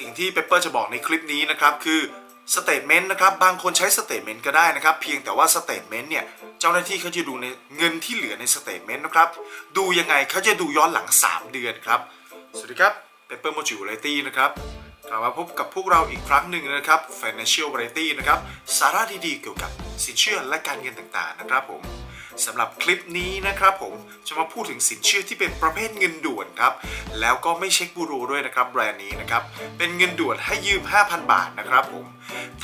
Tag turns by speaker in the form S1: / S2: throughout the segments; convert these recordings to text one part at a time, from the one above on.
S1: สิ่งที่เปเปอร์จะบอกในคลิปนี้นะครับคือสเตทเมนต์นะครับบางคนใช้สเตทเมนต์ก็ได้นะครับ เพียงแต่ว่าสเตทเมนต์เนี่ยเจ้าหน้าที่เขาจะดูในเงินที่เหลือในสเตทเมนต์นะครับ ดูยังไงเขาจะดูย้อนหลัง 3 เดือนครับ สวัสดีครับเปเปอร์โมจิว a รตี้นะครับกลับมาพบกับพวกเราอีกครั้งหนึ่งนะครับ Financial Variety นะครับ สาระดีๆเกี่ยวกับสินเชื่อและการเงินต่างๆนะครับผม สำหรับคลิปนี้นะครับผมจะมาพูดถึงสินเชื่อที่เป็นประเภทเงินด่วนครับ แล้วก็ไม่เช็คบูโรด้วยนะครับแบรนด์นี้นะครับ เป็นเงินด่วนให้ยืม 5,000 บาทนะครับผม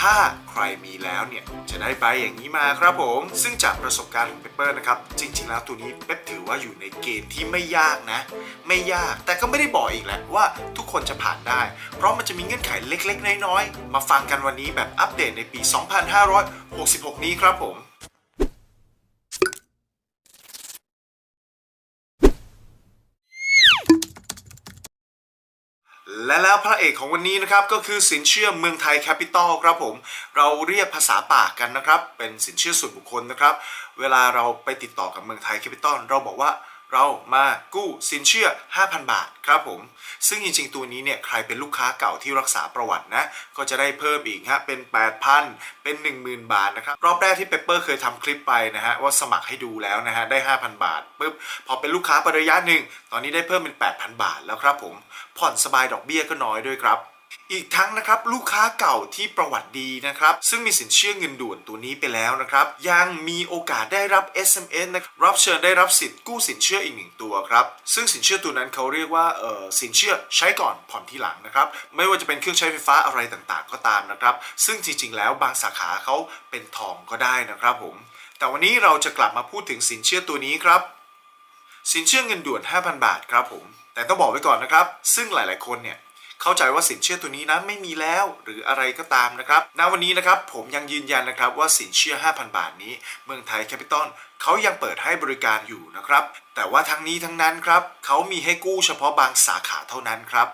S1: ถ้าใครมีแล้วเนี่ยจะได้ไปอย่างนี้มาครับผม ซึ่งจากประสบการณ์ของเปเปอร์นะครับ จริง ๆ แล้วตัวนี้เป๊ปถือว่าอยู่ในเกณฑ์ที่ไม่ยากนะ ไม่ยากแต่ก็ไม่ได้บอกอีกแหละว่าทุกคนจะผ่านได้ เพราะมันจะมีเงื่อนไขเล็ก ๆ น้อยๆมาฟังกันวันนี้แบบอัปเดตในปี 2566 นี้ครับผม และแล้วพระเอกของวันนี้นะครับก็คือสินเชื่อเมืองไทยแคปิตอลครับผมเราเรียกภาษาปากกันนะครับ เป็นสินเชื่อส่วนบุคคลนะครับ เวลาเราไปติดต่อกับเมืองไทยแคปิตอลเราบอกว่า เรามากู้สินเชื่อ 5,000 บาทครับผม ซึ่งจริงๆ ตัวนี้เนี่ยใครเป็นลูกค้าเก่าที่รักษาประวัตินะ ก็จะได้เพิ่มอีกฮะเป็น 8,000 เป็น 10,000 บาทนะครับ รอบแรกที่เปเปอร์เคยทำคลิปไปนะฮะว่าสมัครให้ดูแล้วนะฮะได้ 5,000 บาทปุ๊บพอเป็นลูกค้าไประยะหนึ่งตอนนี้ได้เพิ่มเป็น 8,000 บาทแล้วครับผมผ่อนสบายดอกเบี้ยก็น้อยด้วยครับ อีกทั้งนะครับลูกค้าเก่าที่ประวัติดีนะครับ ซึ่งมีสินเชื่อเงินด่วนตัวนี้ไปแล้วนะครับ ยังมีโอกาสได้รับ SMS นะครับรับเชิญได้รับสิทธิ์กู้สินเชื่ออีกหนึ่งตัวครับ ซึ่งสินเชื่อตัวนั้นเขาเรียกว่าเออสินเชื่อใช้ก่อนผ่อนทีหลังนะครับ ไม่ว่าจะเป็นเครื่องใช้ไฟฟ้าอะไรต่างๆ ก็ตามนะครับ ซึ่งจริงๆแล้วบางสาขาเขาเป็นทองก็ได้นะครับผมแต่วันนี้เราจะกลับมาพูดถึงสินเชื่อตัวนี้ครับ สินเชื่อเงินด่วน 5,000 บาทครับผมแต่ต้องบอกไว้ก่อนนะครับ ซึ่งหลายๆคนเนี่ย เข้าใจว่าสินเชื่อตัวนี้นะไม่มีแล้วหรืออะไรก็ตามนะครับณวันนี้นะครับผมยังยืนยันนะครับว่าสินเชื่อ 5,000 บาทนี้ เมืองไทยแคปิตอลเขายังเปิดให้บริการอยู่นะครับแต่ว่าทั้งนี้ทั้งนั้นครับเขามีให้กู้เฉพาะบางสาขาเท่านั้นครับ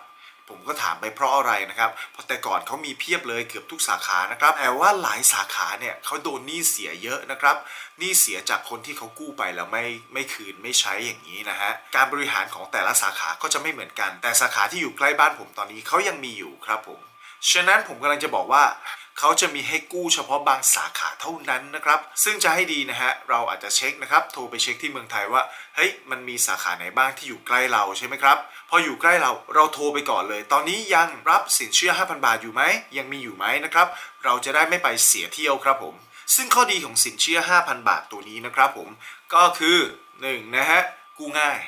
S1: ผมก็ถามไปเพราะอะไรนะครับ เพราะแต่ก่อนเขามีเพียบเลยเกือบทุกสาขานะครับ แต่ว่าหลายสาขาเนี่ยเขาโดนหนี้เสียเยอะนะครับหนี้เสียจากคนที่เขากู้ไปแล้วไม่ไม่คืนไม่ใช้อย่างนี้นะฮะ การบริหารของแต่ละสาขาก็จะไม่เหมือนกัน แต่สาขาที่อยู่ใกล้บ้านผมตอนนี้เขายังมีอยู่ครับผม ฉะนั้นผมกำลังจะบอกว่า เขาจะมีให้กู้เฉพาะบางสาขาเท่านั้นนะครับ ซึ่งจะให้ดีนะฮะ เราอาจจะเช็คนะครับ โทรไปเช็คที่เมืองไทยว่า เฮ้ย มันมีสาขาไหนบ้างที่อยู่ใกล้เราใช่ไหมครับ พออยู่ใกล้เรา เราโทรไปก่อนเลย ตอนนี้ยังรับสินเชื่อ 5,000 บาทอยู่ไหม ยังมีอยู่ไหมนะครับ เราจะได้ไม่ไปเสียเที่ยวครับผม ซึ่งข้อดีของสินเชื่อ 5,000 บาทตัวนี้นะครับผม ก็คือ1นะฮะ กู้ง่าย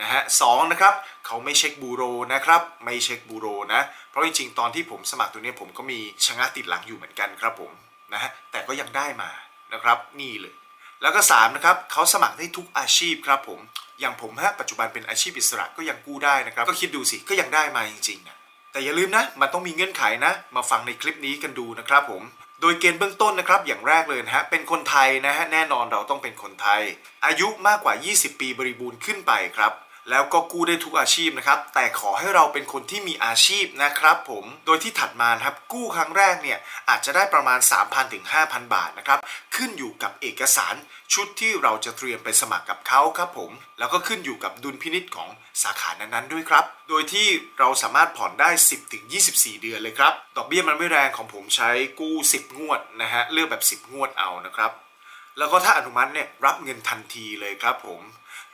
S1: นะฮะสองนะครับเขาไม่เช็คบูโรนะครับไม่เช็คบูโรนะเพราะจริงๆ ตอนที่ผมสมัครตัวนี้ผมก็มีชะงักติดหลังอยู่เหมือนกันครับผมนะฮะแต่ก็ยังได้มานะครับนี่เลย แล้วก็3นะครับเขาสมัครได้ทุกอาชีพครับผมอย่างผมฮะปัจจุบันเป็นอาชีพอิสระก็ยังกู้ได้นะครับก็คิดดูสิก็ยังได้มาจริงๆนะแต่อย่าลืมนะ มันต้องมีเงื่อนไขนะ มาฟังในคลิปนี้กันดูนะครับผม โดยเกณฑ์เบื้องต้นนะครับ อย่างแรกเลยนะฮะ เป็นคนไทยนะฮะ แน่นอนเราต้องเป็นคนไทย อายุมากกว่า 20 ปีบริบูรณ์ขึ้นไปครับ แล้วก็กู้ได้ทุกอาชีพนะครับ แต่ขอให้เราเป็นคนที่มีอาชีพนะครับผม โดยที่ถัดมาครับกู้ครั้งแรกเนี่ยอาจจะได้ประมาณ 3,000ถึง5,000 บาทนะครับ ขึ้นอยู่กับเอกสารชุดที่เราจะเตรียมไปสมัครกับเขาครับผม แล้วก็ขึ้นอยู่กับดุลพินิษของสาขานั้นๆด้วยครับ โดยที่เราสามารถผ่อนได้ 10ถึง24 เดือนเลยครับ ดอกเบี้ยมันไม่แรงของผมใช้กู้ 10 งวดนะฮะ เลือกแบบ 10 งวดเอานะครับ แล้วก็ถ้าอนุมัติเนี่ยรับเงินทันทีเลยครับผม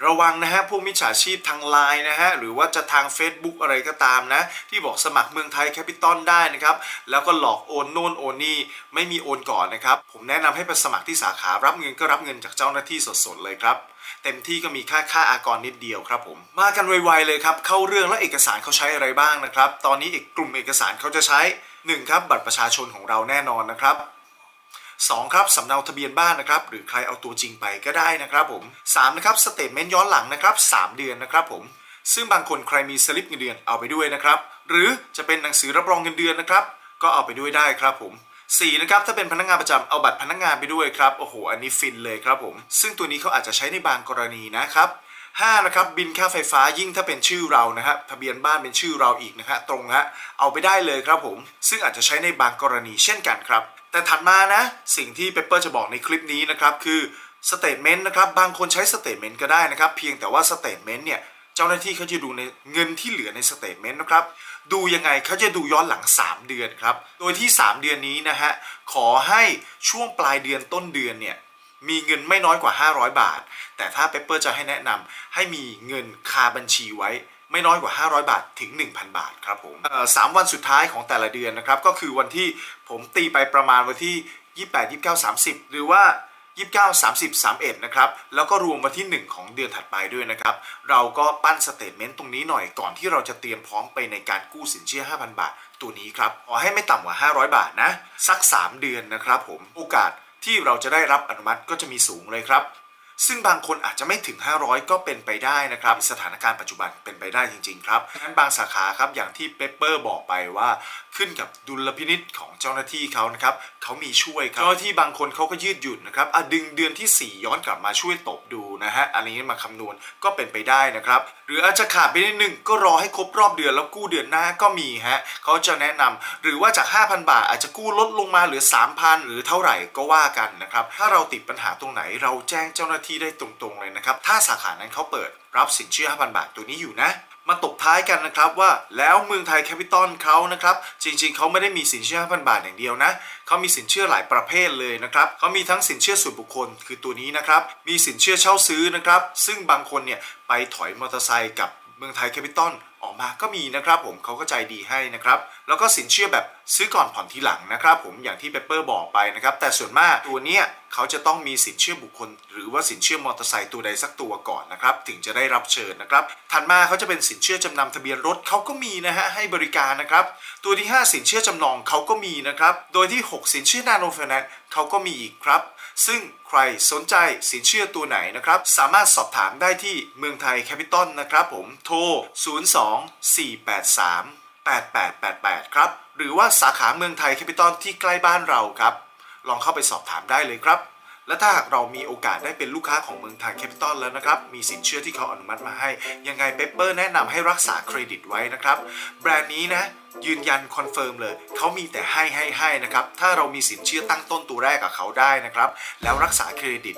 S1: ระวังนะฮะพวกมิจฉาชีพทางไลน์นะฮะหรือว่าจะทาง Facebook อะไรก็ตามนะ ที่บอกสมัครเมืองไทยแคปิตอลได้นะครับแล้วก็หลอกโอนโน่นโอนนี่ไม่มีโอนก่อนนะครับ ผมแนะนำให้ไปสมัครที่สาขารับเงินก็รับเงินจากเจ้าหน้าที่สดๆเลยครับเต็มที่ก็มีค่าค่าอากรนิดเดียวครับผมมากันไวๆเลยครับเข้าเรื่องแล้วเอกสารเขาใช้อะไรบ้างนะครับ ตอนนี้อีกกลุ่มเอกสารเขาจะใช้หนึ่งครับบัตรประชาชนของเราแน่นอนนะครับ 2ครับสำเนาทะเบียนบ้านนะครับหรือใครเอาตัวจริงไปก็ได้นะครับผม3นะครับสเตทเมนต์ย้อนหลังนะครับ 3 เดือนนะครับผมซึ่งบางคนใครมีสลิปเงินเดือนเอาไปด้วยนะครับ หรือจะเป็นหนังสือรับรองเงินเดือนนะครับ ก็เอาไปด้วยได้ครับผม4นะครับถ้าเป็นพนักงานประจำเอาบัตรพนักงานไปด้วยครับโอ้โหอันนี้ฟินเลยครับผม ซึ่งตัวนี้เขาอาจจะใช้ในบางกรณีนะครับ5นะครับบินค่าไฟฟ้ายิ่งถ้าเป็นชื่อเรานะฮะทะเบียนบ้านเป็นชื่อเราอีกนะฮะตรงฮะเอาไปได้เลยครับผม ซึ่งอาจจะใช้ในบางกรณีเช่นกันครับ แต่ถัดมานะ สิ่งที่เปเปอร์จะบอกในคลิปนี้นะครับ คือสเตทเมนต์นะครับ บางคนใช้สเตทเมนต์ก็ได้นะครับ เพียงแต่ว่าสเตทเมนต์เนี่ย เจ้าหน้าที่เขาจะดูในเงินที่เหลือในสเตทเมนต์นะครับ ดูยังไงเขาจะดูย้อนหลัง 3 เดือนครับ โดยที่ 3 เดือนนี้นะฮะ ขอให้ช่วงปลายเดือนต้นเดือนเนี่ยมีเงินไม่น้อยกว่า 500 บาท แต่ถ้าเปเปอร์จะให้แนะนำให้มีเงินคาบัญชีไว้ ไม่น้อยกว่า 500 บาทถึง 1,000 บาทครับผมสามวันสุดท้ายของแต่ละเดือนนะครับ ก็คือวันที่ผมตีไปประมาณวันที่ 28 29 30 หรือว่า 29 30 31 นะครับ แล้วก็รวมวันที่ 1 ของเดือนถัดไปด้วยนะครับ เราก็ปั้นสเตทเมนต์ตรงนี้หน่อยก่อนที่เราจะเตรียมพร้อมไปในการกู้สินเชื่อ 5,000 บาท ตัวนี้ครับขอให้ไม่ต่ำกว่า 500 บาทนะ สัก 3 เดือนนะครับผม โอกาสที่เราจะได้รับอนุมัติก็จะมีสูงเลยครับ ซึ่งบางคนอาจจะไม่ถึง 500 ก็เป็นไปได้นะครับ สถานการณ์ปัจจุบันเป็นไปได้จริง ๆ ครับงั้นบางสาขาครับอย่างที่เปเปอร์บอกไปว่า ขึ้นกับดุลพินิษของเจ้าหน้าที่เขานะครับเขามีช่วยครับเจ้าหน้าที่บางคนเขาก็ยืดหยุ่นนะครับอะดึงเดือนที่ 4 ย้อนกลับมาช่วยตบดู นะฮะอันนี้มาคำนวณก็เป็นไปได้นะครับ หรืออาจจะขาดไปนิดนึงก็รอให้ครบรอบเดือนแล้วกู้เดือนหน้าก็มีฮะเขาจะแนะนำหรือว่าจาก 5,000 บาท อาจจะกู้ลดลงมาเหลือ 3,000 หรือเท่าไหร่ก็ว่ากันนะครับถ้าเราติดปัญหาตรงไหนเราแจ้งเจ้าหน้าที่ได้ตรงๆเลยนะครับถ้าสาขานั้นเขาเปิดรับสินเชื่อ 5,000 บาทตัวนี้อยู่นะ มาตบท้ายกันนะครับว่าแล้วเมืองไทยแคปิตอลเขานะครับจริงๆ เขาไม่ได้มีสินเชื่อ 5,000 บาทอย่างเดียวนะเขามีสินเชื่อหลายประเภทเลยนะครับเขามีทั้งสินเชื่อส่วนบุคคลคือตัวนี้นะครับมีสินเชื่อเช่าซื้อนะครับซึ่งบางคนเนี่ยไปถอยมอเตอร์ไซค์กับ เมืองไทยแคปิตอลออกมาก็มีนะครับผมเขาก็ใจดีให้นะครับ แล้วก็สินเชื่อแบบซื้อก่อนผ่อนทีหลังนะครับผมอย่างที่เปเปอร์บอกไปนะครับ แต่ส่วนมากตัวเนี้ยเขาจะต้องมีสินเชื่อบุคคล หรือว่าสินเชื่อมอเตอร์ไซค์ตัวใดสักตัวก่อนนะครับ ถึงจะได้รับเชิญนะครับถัดมาเขาจะเป็นสินเชื่อจำนำทะเบียนรถเขาก็มีนะฮะให้บริการนะครับ ตัวที่ 5 สินเชื่อจำนองเขาก็มีนะครับโดยที่ 6 สินเชื่อนาโนไฟแนนซ์เขาก็มีอีกครับ ซึ่งใครสนใจสินเชื่อตัวไหนนะครับ สามารถสอบถามได้ที่เมืองไทยแคปิตอลนะครับผมโทร 02 483 8888 ครับ หรือว่าสาขาเมืองไทยแคปิตอลที่ใกล้บ้านเราครับ ลองเข้าไปสอบถามได้เลยครับ และถ้าหากเรามีโอกาสได้เป็นลูกค้าของเมืองไทยแคปิตอลแล้วนะครับ มีสินเชื่อที่เขาอนุมัติมาให้ ยังไงเปเปอร์แนะนำให้รักษาเครดิตไว้นะครับ แบรนด์นี้นะยืนยันคอนเฟิร์มเลย เขามีแต่ให้ให้ให้นะครับ ถ้าเรามีสินเชื่อตั้งต้นตัวแรกกับเขาได้นะครับ แล้วรักษาเครดิต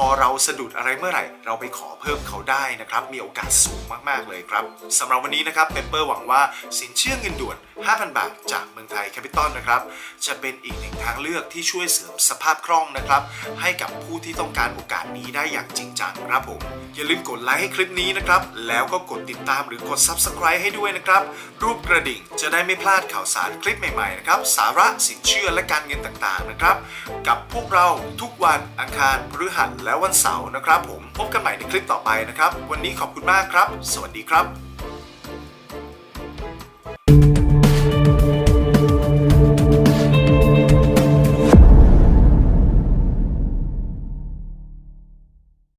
S1: พอเราสะดุดอะไรเมื่อไหร่ เราไปขอเพิ่มเขาได้นะครับ มีโอกาสสูงมาก ๆ เลยครับสำหรับวันนี้นะครับเปเปอร์หวังว่าสินเชื่อเงินด่วน 5,000 บาท จากเมืองไทยแคปิตอลนะครับ จะเป็นอีกหนึ่งทางเลือกที่ช่วยเสริมสภาพคล่องนะครับ ให้กับผู้ที่ต้องการโอกาสนี้ได้อย่างจริงจังครับผม อย่าลืมกดไลค์ให้คลิปนี้นะครับ แล้วก็กดติดตามหรือกด Subscribe ให้ด้วยนะครับ รูปกระดิ่งจะได้ไม่พลาดข่าวสารคลิปใหม่ๆนะครับ สาระสินเชื่อและการเงินต่างๆนะครับ กับพวกเราทุกวันอังคารพฤหัสและวันเสาร์นะครับผมพบกันใหม่ในคลิปต่อไปนะครับ วันนี้ขอบคุณมากครับ สวัสดีครับ